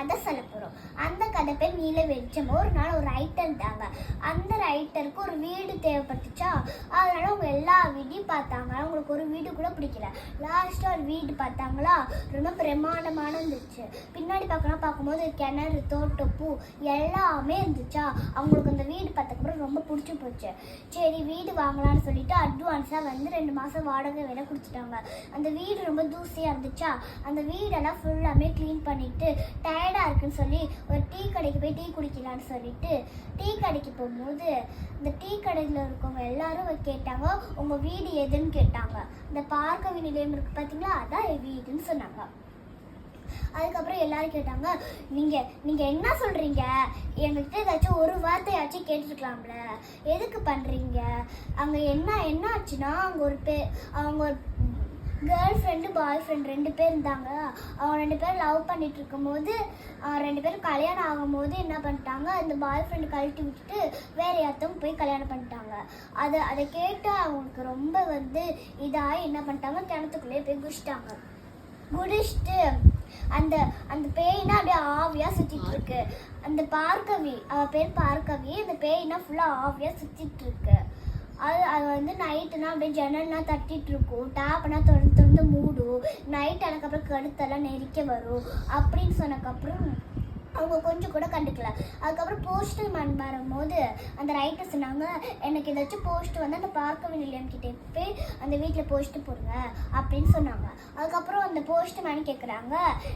கதை சொல்ல போகிறோம் அந்த கதை பேர் நீல வெளிச்சம் ஒரு நாள் ஒரு ரைட்டர் தான் ரைட்டருக்கு ஒரு வீடு தேவைப்பட்டுச்சா? அதனால அவங்க எல்லா வீடையும் பார்த்தாங்க. அவங்களுக்கு ஒரு வீடு கூட பிடிக்கல. லாஸ்ட்டாக ஒரு வீடு பார்த்தாங்களா? ரொம்ப பிரமாண்டமான இருந்துச்சு பின்னாடி பார்க்கலாம் பார்க்கும்போது கிணறு தோட்டப்பூ எல்லாமே இருந்துச்சா? அவங்களுக்கு அந்த வீடு பார்த்தக்கப்புறம் ரொம்ப பிடிச்சி போச்சு. சரி வீடு வாங்கலாம்னு சொல்லிட்டு அட்வான்ஸாக வந்து ரெண்டு மாதம் வாடகை வேலை கொடுத்துட்டாங்க. அந்த வீடு ரொம்ப தூசியாக இருந்துச்சா? அந்த வீடெல்லாம் ஃபுல்லாமே க்ளீன் பண்ணிட்டு டயர்டாக இருக்குன்னு சொல்லி ஒரு டீ கடைக்கு போய் டீ குடிக்கலான்னு சொல்லிட்டு டீ கடைக்கு போகும்போது இந்த டீ கடையில் இருக்கவங்க எல்லாரும் கேட்டாங்க உங்கள் வீடு எதுன்னு கேட்டாங்க. இந்த பார்க்கவி நிலையம் இருக்கு பார்த்தீங்களா அதான் என் வீடுன்னு சொன்னாங்க. அதுக்கப்புறம் எல்லாரும் கேட்டாங்க நீங்க நீங்க என்ன சொல்றீங்க? எங்ககிட்ட ஏதாச்சும் ஒரு வார்த்தையாச்சும் கேட்டுருக்கலாம்ல. எதுக்கு பண்றீங்க? அங்க என்ன என்ன ஆச்சுன்னா அங்க ஒரு பே அவங்க ஒரு கேர்ள் ஃப்ரெண்டு பாய் ஃப்ரெண்ட் ரெண்டு பேர் இருந்தாங்க. அவங்க ரெண்டு பேரும் லவ் பண்ணிட்டு இருக்கும்போது ரெண்டு பேரும் கல்யாணம் ஆகும்போது என்ன பண்ணிட்டாங்க அந்த பாய் ஃப்ரெண்டு கழட்டி விட்டுட்டு வேற யார்த்தவங்க போய் கல்யாணம் பண்ணிட்டாங்க. அதை அதை கேட்டு அவங்களுக்கு ரொம்ப வந்து இதாகி என்ன பண்ணிட்டாங்க கிணத்துக்குள்ளேயே போய் குடிச்சிட்டாங்க. குடிச்சிட்டு அந்த அந்த பேய்னா அப்படியே ஆவியாக சுற்றிட்டு இருக்கு. அந்த பார்க்கவி அவள் பேர் பார்க்கவி அந்த பேய்னா ஃபுல்லாக ஆவியாக சுற்றிட்டு இருக்கு. அது அது வந்து நைட்டுனா அப்படியே ஜன்னல்லாம் தட்டிட்டு இருக்கும் டேப்னா திறந்து திறந்து மூடும். நைட் அதுக்கப்புறம் கழுத்தெல்லாம் நெரிக்க வரும். அப்படின்னு சொன்னக்கப்புறம் அவங்க கொஞ்சம் கூட கண்டுக்கல. அதுக்கப்புறம் போஸ்டல் மேன் வரும்போது அந்த ரைட்டர் சொன்னாங்க எனக்கு ஏதாச்சும் போஸ்ட் வந்து அந்த பார்க்க நிலையம் கிட்டே போய் அந்த வீட்டில் போஸ்ட் போடுங்க அப்படின்னு சொன்னாங்க. அதுக்கப்புறம் அந்த போஸ்ட் மேன் கேட்குறாங்க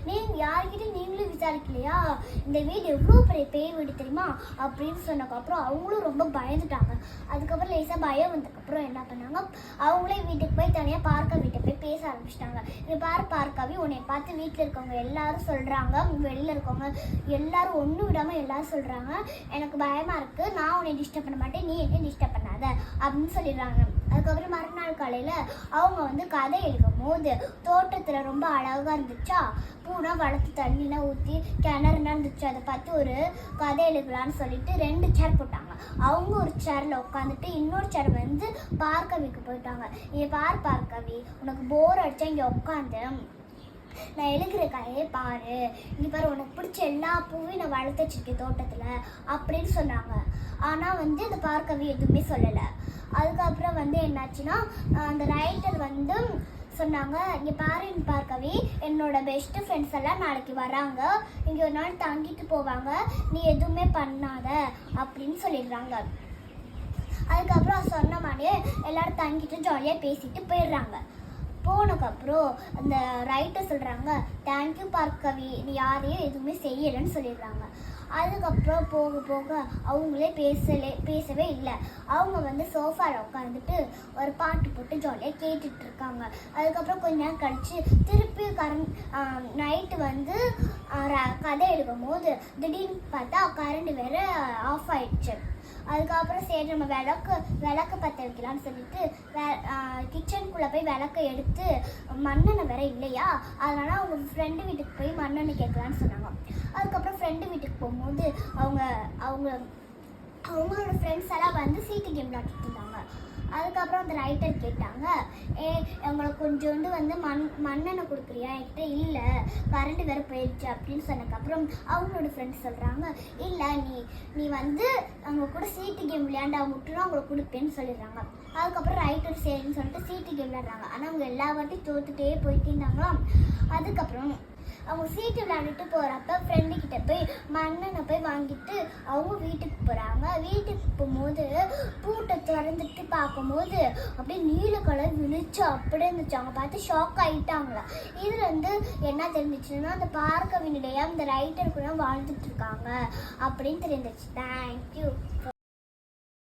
நீங்கள் யார்கிட்டயும் நீங்களும் விசாரிக்கலையா? இந்த வீடு எவ்வளோ பெரிய பேய் வீடு தெரியுமா? அப்படின்னு சொன்னதுக்கப்புறம் அவங்களும் ரொம்ப பயந்துட்டாங்க. அதுக்கப்புறம் லேசாக பயம் வந்ததுக்கப்புறம் என்ன பண்ணாங்க அவங்களே வீட்டுக்கு போய் தனியாக பார்க்க வீட்டை போய் பேச ஆரம்பிச்சிட்டாங்க. இது பார் பார்க்காவே உன்னை பார்த்து வீட்டில் இருக்கவங்க எல்லாரும் சொல்கிறாங்க வெளியில் இருக்கவங்க எல்லாரும் ஒன்றும் விடாமல் எல்லாரும் சொல்கிறாங்க எனக்கு பயமாக இருக்குது நான் உன்னை டிஸ்டர்ப் பண்ண மாட்டேன். நீ என்ன டிஸ்டர்ப் பண்ணாத. அப்படின்னு சொல்லிடுறாங்க. அதுக்கப்புறம் மறுநாள் காலையில் அவங்க வந்து கதை எழுதும் போது தோட்டத்தில் ரொம்ப அழகாக இருந்துச்சா? பூனா வளர்த்து தண்ணிலாம் ஊற்றி கிணறுனா இருந்துச்சு. அதை பார்த்து ஒரு கதை எழுதலான்னு சொல்லிட்டு ரெண்டு சேர் போட்டாங்க. அவங்க ஒரு சேரில் உட்காந்துட்டு இன்னொரு சேர் வந்து பார்க்கவிக்கு போயிட்டாங்க. இங்கே பார் பார்க்கவி உனக்கு போர் அடித்தா இங்கே உட்காந்து நான் எழுகிற காயே பாரு. நீ பாரு உனக்கு பிடிச்ச எல்லா பூவையும் நான் வளர்த்து வச்சிருக்கேன் தோட்டத்தில் அப்படின்னு சொன்னாங்க. ஆனால் வந்து அந்த பார்க்கவே எதுவுமே சொல்லலை. அதுக்கப்புறம் வந்து என்னாச்சுன்னா அந்த ரைட்டர் வந்து சொன்னாங்க இங்கே பாரு பார்க்கவி என்னோட பெஸ்ட் ஃப்ரெண்ட்ஸ் எல்லாம் நாளைக்கு வராங்க. இங்கே ஒரு நாள் தங்கிட்டு போவாங்க. நீ எதுவுமே பண்ணாத. அப்படின்னு சொல்லிடுறாங்க. அதுக்கப்புறம் சொன்ன மாதிரியே எல்லாரும் தங்கிட்டு ஜாலியாக பேசிட்டு போயிடுறாங்க. போனதுக்கப்புறம் அந்த ரைட்டர் சொல்கிறாங்க தேங்க்யூ பார்க்கவி நீ யாரையும் எதுவுமே செய்யலைன்னு சொல்லிடுறாங்க. அதுக்கப்புறம் போக போக அவங்களே பேசலே பேசவே இல்லை. அவங்க வந்து சோஃபாவில் உட்காந்துட்டு ஒரு பாட்டு போட்டு ஜாலியாக கேட்டுட்டு இருக்காங்க அதுக்கப்புறம் கொஞ்ச நேரம் கழித்து திருப்பி கரண்ட் நைட்டு வந்து ர- கதை எடுக்கும் போது திடீர்னு பார்த்தா கரண்ட் வேறு ஆஃப் ஆயிடுச்சு. அதுக்கப்புறம் சரி நம்ம விளக்கு விளக்கு பற்ற வைக்கலாம்னு சொல்லிட்டு கிச்சனுக்குள்ளே போய் விளக்கை எடுத்து மண்ணெண்ணெய் வேற இல்லையா? அதனால் அவங்க ஃப்ரெண்டு வீட்டுக்கு போய் மண்ணெண்ணெய் கேட்கலான்னு சொன்னாங்க. அதுக்கப்புறம் ஃப்ரெண்டு வீட்டுக்கு போகும்போது அவங்க அவங்க அவங்களோட ஃப்ரெண்ட்ஸ் எல்லாம் வந்து சீட்டு கேம் விளையாடிட்டு இருந்தாங்க. அதுக்கப்புறம் அந்த ரைட்டர் கேட்டாங்க ஏ எங்களுக்கு கொஞ்சோண்டு வந்து மண் மண்ணெண்ணெய் கொடுக்குறியா? என்கிட்ட இல்லை கரண்ட் வேறு போயிடுச்சு அப்படின்னு சொன்னதுக்கப்புறம் அவங்களோட ஃப்ரெண்ட்ஸ் சொல்கிறாங்க இல்லை நீ நீ வந்து அவங்க கூட சீட்டு கேம் விளையாண்டா மட்டும் அவங்களுக்கு கொடுப்பேன்னு சொல்லிடுறாங்க. அதுக்கப்புறம் ரைட்டர் சரின்னு சொல்லிட்டு சீட்டு கேம் விளையாடுறாங்க. ஆனால் அவங்க எல்லா வாட்டியும் தோத்துட்டே போயிட்டு இருந்தாங்களாம் அதுக்கப்புறம் அவங்க சீட்டு விளையாண்டுட்டு போகிறப்ப ஃப்ரெண்டு கிட்ட போய் மண்ணனை போய் வாங்கிட்டு அவங்க வீட்டுக்கு போகிறாங்க வீட்டுக்கு போகும்போது பூட்டை திறந்துட்டு பார்க்கும்போது அப்படியே நீல கலர் விழிச்சு அப்படியே இருந்துச்சு. அவங்க பார்த்து ஷாக் ஆகிட்டாங்களா இதில் வந்து என்ன தெரிஞ்சிச்சுன்னா அந்த பார்க்க வினிடையா அந்த ரைட்டர் கூட வாழ்ந்துட்டு இருக்காங்க. அப்படின்னு தெரிஞ்சிச்சு. தேங்க்யூ